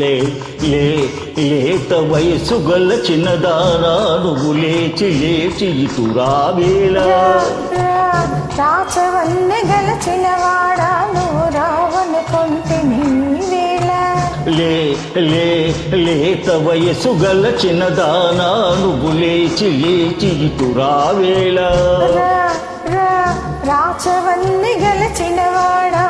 లే లే లేత వయసు గల చిన్నదారా నువ్వు లేచి లేచి ఇటు రావేళ రాచవన్నె గెలచిన వాడా నువ్వు రావనుకుంటే లే లే లేత వయసు గల చిన్నదానా నువ్వు లేచి లేచి ఇటు రావేళ. రా రా రాచవన్నె గెలచిన వాడా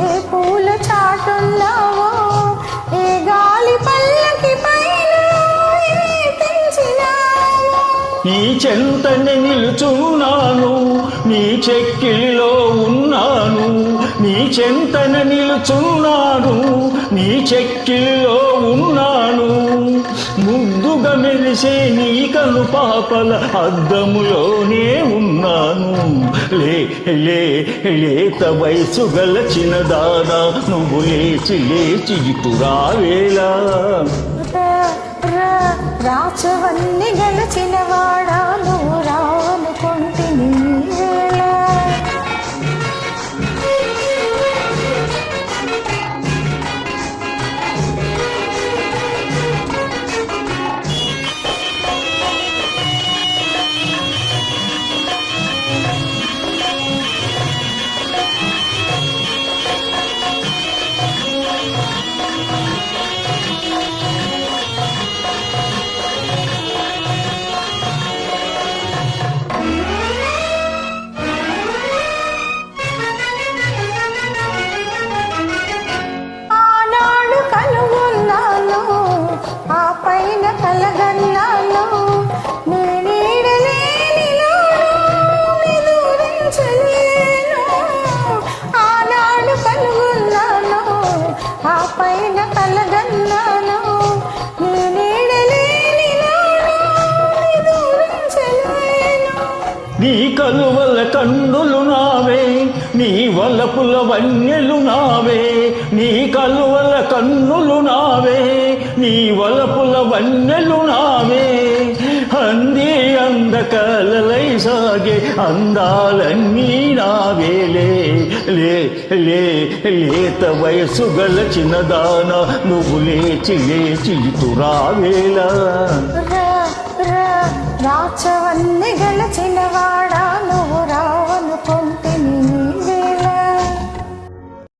ఏ పూల చాటున్నావో? ఏ గాలి పల్లకి పైన నీ చెంతని నిలుచున్నాను నీ చెక్కిలో ఉన్నాను నీ చెంతన నిలుచున్నాను నీ చెక్కిలో ముద్దుగా నీ కను పాపల అద్దములోనే ఉన్నాను. లే లే లేత వయసు గల చిన్నదానా నువ్వు లేచి లేచి ఇటు రావేలా రా రా నువ్వు రా ఆ పైన కలగన్నాను నీ కలువల కన్నులు నావే నీ వలపుల వన్యలు నావే నీ కలువల కన్నులు నావే నీ వలపుల వన్యలు నావే. కలలై సాగే అందాలన్నీ నావేలే లే లే లేత వయసు గల చిన్నదాన నువ్వు లేచి లేచి ఇటు రాచవన్నీ గల చిన్నవాడా నువ్వు